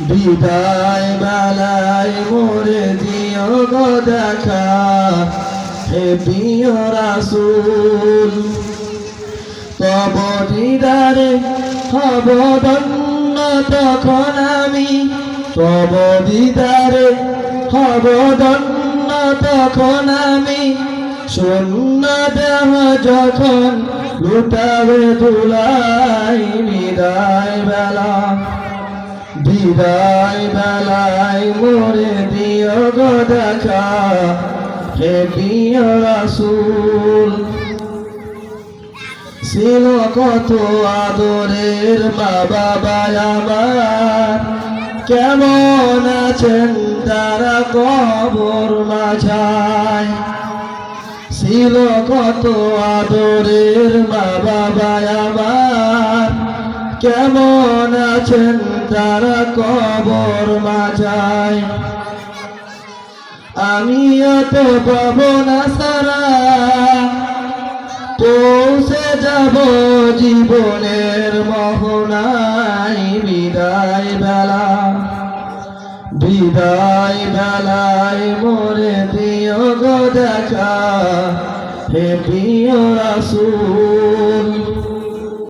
বিদায় বেলায় মোরে দিও গো দেখা হে প্রিয় রাসূল। তব দিদারে হব ধন্য তখন আমি। তব দিদারে হব ধন্য তখন আমি। শূন্য দেহ যখন লুটাবে বেলা বিদায় বেলায় মোরে দিও গো দেখা, হে প্রিয় রাসূল। ছিল কত আদরের বাবা আমার। কেমন আছেন তারা কবর মাঝায়। ছিল কত আদরের বাবা আমার। কেমন আছেন তারা কবর মাঝায়। আমিও তো পাবো না সারা। পৌঁছে যাব জীবনের মোহনায় বিদায় বেলা। বিদায় বেলায় মোরে দিও গো দেখা। হে প্রিয় রাসূল।